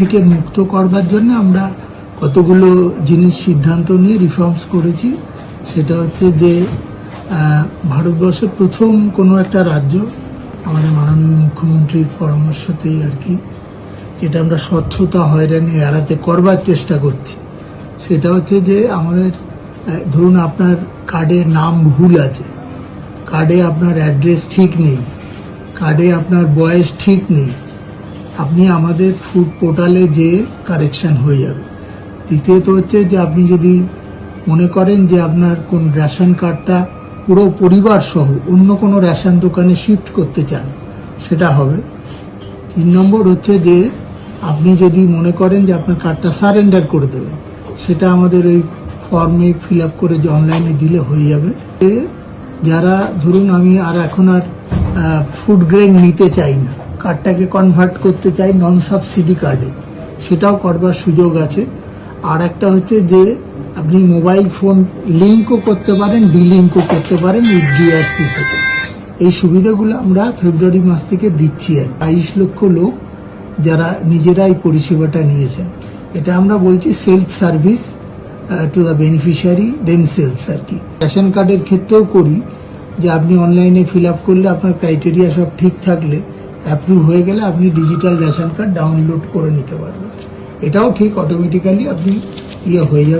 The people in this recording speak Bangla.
থেকে মুক্ত করবার জন্য আমরা কতগুলো জিনিস সিদ্ধান্ত নিয়ে রিফর্মস করেছি। সেটা হচ্ছে যে ভারতবর্ষের প্রথম কোনো একটা রাজ্য আমাদের মাননীয় মুখ্যমন্ত্রীর পরামর্শতেই আর কি, যেটা আমরা স্বচ্ছতা হয়রানি এড়াতে করবার চেষ্টা করছি। সেটা হচ্ছে যে, আমাদের ধরুন আপনার কার্ডে নাম ভুল আছে কার্ডে আপনার অ্যাড্রেস ঠিক নেই কার্ডে আপনার বয়স ঠিক নেই আপনি আমাদের ফুড পোর্টালে যে কারেকশন হয়ে যাবে। দ্বিতীয়ত হচ্ছে যে আপনি যদি মনে করেন যে আপনার কোন রেশন কার্ডটা পুরো পরিবার সহ অন্য কোনো রেশন দোকানে শিফট করতে চান, সেটা হবে। তিন নম্বর হচ্ছে যে আপনি যদি মনে করেন যে আপনার কার্ডটা সারেন্ডার করে দেবেন, সেটা আমাদের ওই ফর্মে ফিল আপ করে যে অনলাইনে দিলে হয়ে যাবে। যারা, ধরুন আমি আর এখন আর ফুড গ্রেন নিতে চাই না কার্ডটাকে কনভার্ট করতে চাই নন সাবসিডি কার্ডে সেটাও করবার সুযোগ আছে। আর একটা হচ্ছে যে, আপনি মোবাইল ফোন লিঙ্কও করতে পারেন ডিলিঙ্কও করতে পারেন ডিআরসি থেকে। এই সুবিধাগুলো আমরা ফেব্রুয়ারি মাস থেকে দিচ্ছি আর বাইশ লক্ষ লোক যারা নিজেরাই পরিষেবাটা নিয়েছেন। এটা আমরা বলছি self service to the beneficiary then self আর কি। রেশন কার্ডের ক্ষেত্রেও করি যে, আপনি অনলাইনে ফিল আপ করলে আপনার ক্রাইটেরিয়া সব ঠিক থাকলে অ্যাপ্রুভ হয়ে গেলে আপনি ডিজিটাল রেশন কার্ড ডাউনলোড করে নিতে পারবেন। এটাও ঠিক অটোমেটিক্যালি আপনি ইয়ে হয়ে যাবে।